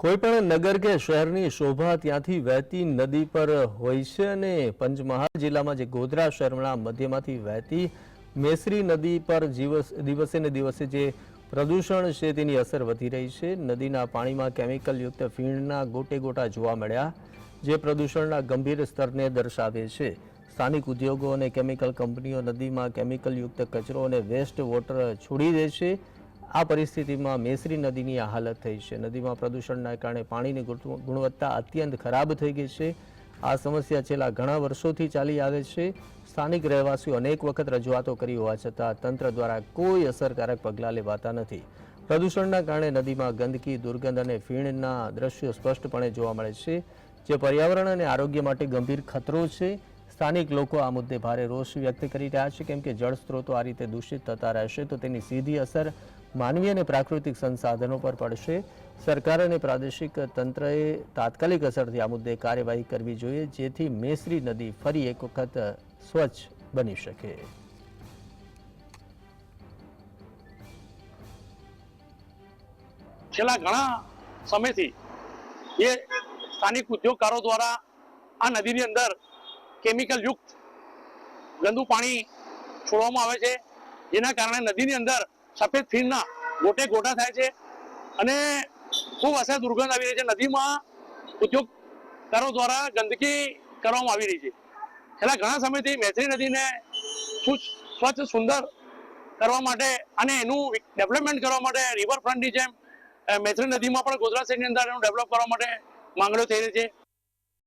કોઈ પણ નગર કે શહેરની શોભા ત્યાંથી વહેતી નદી પર હોય છે અને પંચમહાલ જિલ્લામાં જે ગોધરા શહેરના મધ્યમાંથી વહેતી મેસરી નદી પર દિવસે ને દિવસે જે પ્રદૂષણ છે તેની અસર વધી રહી છે. નદીના પાણીમાં કેમિકલયુક્ત ફીણના ગોટે ગોટા જોવા મળ્યા, જે પ્રદૂષણના ગંભીર સ્તરને દર્શાવે છે. સ્થાનિક ઉદ્યોગો અને કેમિકલ કંપનીઓ નદીમાં કેમિકલયુક્ત કચરો અને વેસ્ટ વોટર છોડી દે છે. આ પરિસ્થિતિમાં મેસરી નદીની આ હાલત થઈ છે. નદીમાં પ્રદૂષણના કારણે પાણીની ગુણવત્તા અત્યંત ખરાબ થઈ ગઈ છે. આ સમસ્યા છેલ્લા ઘણા વર્ષોથી ચાલી આવે છે. સ્થાનિક રહેવાસીઓ અનેક વખત રજૂઆતો કરી હોવા છતાં તંત્ર દ્વારા કોઈ અસરકારક પગલાં લેવાતા નથી. પ્રદૂષણના કારણે નદીમાં ગંદકી, દુર્ગંધ અને ફીણના દ્રશ્યો સ્પષ્ટપણે જોવા મળે છે, જે પર્યાવરણ અને આરોગ્ય માટે ગંભીર ખતરો છે. સ્થાનિક લોકો આ મુદ્દે ભારે રોષ વ્યક્ત કરી રહ્યા છે, કેમ કે જળ સ્ત્રોતો આ રીતે દૂષિત થતા રહેશે તો તેની સીધી અસર માનવી અને પ્રાકૃતિક સંસાધનો પર પડશે. સરકાર અને પ્રાદેશિક તંત્રએ તાત્કાલિક અસરથી આ મુદ્દે કાર્યવાહી કરવી જોઈએ, જેથી મેસરી નદી ફરી એક વખત સ્વચ્છ બની શકે. છેલ્લા ઘણા સમયથી એ સ્થાનિક ઉદ્યોગકારો દ્વારા આ નદીની અંદર કેમિકલ યુક્ત ગંદુ પાણી છોડવામાં આવે છે. જેના કારણે નદીની અંદર સફેદ ફીણના ગોટે ગોટા થાય છે અને ખૂબ અસર દુર્ગંધ આવી રહી છે. નદીમાં ઉદ્યોગકારો દ્વારા ગંદકી કરવામાં આવી રહી છે. છેલ્લા ઘણા સમયથી મેથરી નદીને સ્વચ્છ સુંદર કરવા માટે અને એનું ડેવલપમેન્ટ કરવા માટે રિવરફ્રન્ટની જેમ અ, મૈત્રી નદીમાં પણ ગોધરા સિંહની અંદર એનું ડેવલપ કરવા માટે માંગણીઓ થઈ રહી છે.